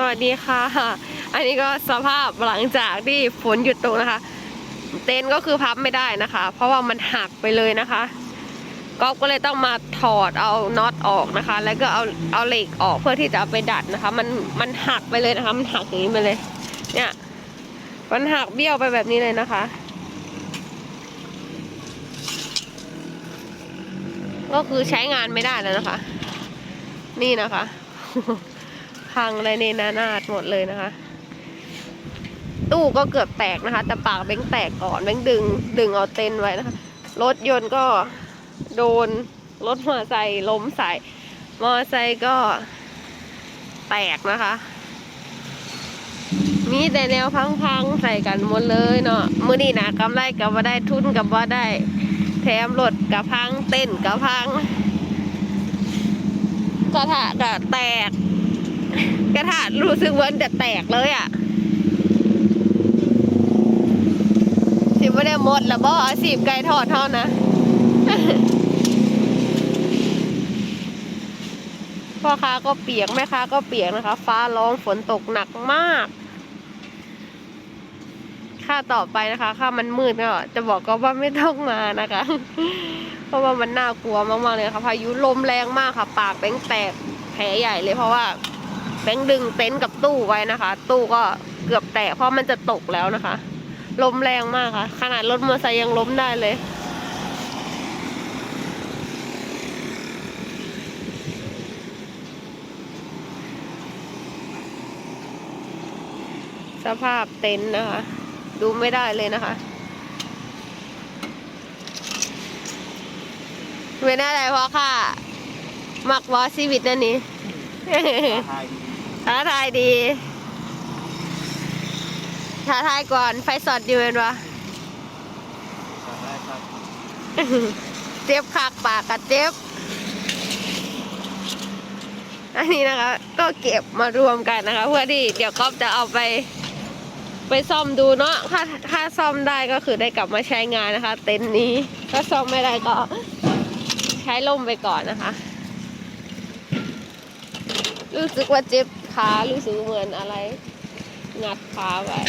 สวัสดีค่ะ อันนี้ก็สภาพหลังจากที่ฝนหยุดตกนะคะ เต็นก็คือพับไม่ได้นะคะ เพราะว่ามันหักไปเลยนะคะก๊อฟก็เลยต้องมาถอดเอาน็อตออกนะคะ แล้วก็เอาเอาเหล็กออกเพื่อที่จะเอาไปดัดนะคะ มันมันหักไปเลยนะคะ มันหักอย่างนี้ไปเลย เนี่ยมันหักเบี้ยวไปแบบนี้เลยนะคะ ก็คือใช้งานไม่ได้แล้วนะคะ นี่นะคะ พังอะไรในนานาดหมดเลยนะคะ ตู้ก็เกือบแตกนะคะ แต่ปากเบ้งแตกก่อนเบ้งดึง ดึงเอาเต็นไว้นะคะ รถยนต์ก็โดนรถมอเตอร์ไซค์ล้มใส่มอเตอร์ไซค์ก็แตกนะคะ มีแต่แนวพังๆใส่กันหมดเลยเนาะมือนี้นะกำไรกับว่าได้ทุนกับว่าได้ แถมรถกับพังเต้นกับพังกระทะก็แตก กระทะรู้สึกว่าจะแตกเลยอะ สิบไม่ได้หมดแล้วบ่อาสีบไก่ทอดเท่านะพ่อค้าก็เปียก แม่ค้าก็เปียกนะคะ ฟ้าร้องฝนตกหนักมาก ค่าต่อไปนะคะค่ามันมืดก็จะบอกก็ว่าไม่ต้องมานะคะ เพราะว่ามันน่ากลัวมากๆเลยค่ะพายุลมแรงมากค่ะ ปากแบงแตกแผลใหญ่เลยเพราะว่า บงค์ดึงเต็นท์กับตู้ไว้นะคะ ตู้ก็เกือบแตกเพราะมันจะตกแล้วนะคะ ลมแรงมากค่ะ ขนาดรถมอเตอร์ไซค์ยังล้มได้เลยสภาพเต็นท์นะคะ ดูไม่ได้เลยนะคะไม่ได้อะไรเพราะค่ะ มักวอชีวิตนั่นนี่ ท้าทายดี ท้าทายก่อน ไฟสดอยู่เป็นวะเจ็บคักปากกับเจ็บ อันนี้นะคะ ก็เก็บมารวมกันนะคะ เพื่อที่เดี๋ยวก๊อฟจะเอาไป ไปซ่อมดูเนาะ ถ้าถ้าซ่อมได้ก็คือได้กลับมาใช้งานนะคะ เต็นท์นี้ ถ้าซ่อมไม่ได้ก็ใช้ล่มไปก่อนนะคะ รู้สึกว่าเจ็บ ขารู้สึกเหมือนอะไร งัดขาไว้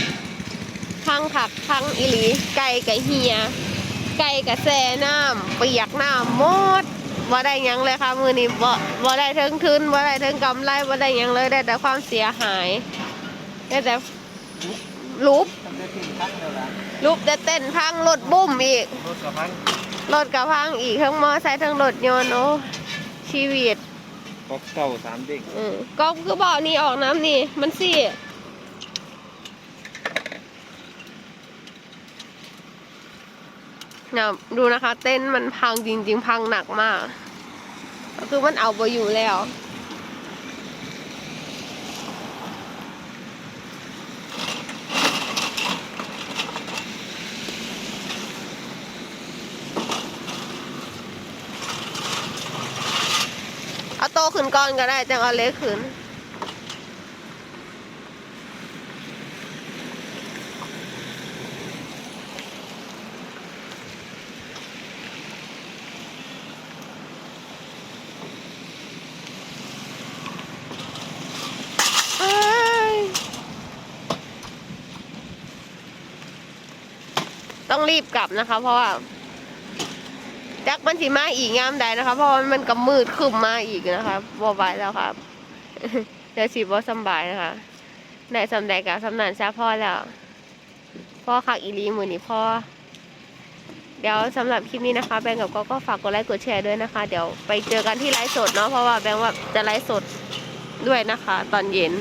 พังขักพังอีหลี ไก่กับเฮีย ไก่กับแซ่น้ำเปียกน้ำหมดว่าได้ยังเลยค่ะมือนี้บ่บ่ได้เทิงทุนบ่ได้เทิงกำไรบ่ได้ยังเลยได้แต่ความเสียหายได้แต่รูปรูปแต่เต้นพังรถบุ้มอีกรถกับพังรถกับพังอีกทั้งมอไซค์ทั้งรถยนต์โอ้ชีวิต ก็เก่าสามเด้งอืมก็คือบ่อนี่ออกน้ำนี่ มันสิเนี่ยดูนะคะ เต้นมันพังจริง ๆ พังหนักมากก็คือมันเอาไปอยู่แล้ว ตขึ้นก่อนก็ได้จังเอาเล็กขึ้นต้องรีบกลับนะคะ เพราะว่า จักมันสิมาอีกงามใดนะคะ เพราะว่ามันก็มืดขึ้นมาอีกนะคะบอไหวแล้วครับเดี๋ยวสิบ่สบายนะคะได้สำใดกับสำนันซะพ่อแล้ว พ่อคักอีหลีมือนี้พ่อ เดี๋ยวสำหรับคลิปนี้นะคะ แบงกับก็ก็ฝากกดไลค์กดแชร์ด้วยนะคะ เดี๋ยวไปเจอกันที่ไลฟ์สดเนาะเพราะว่าแบงก์ว่าจะไลฟ์สดด้วยนะคะ ตอนเย็น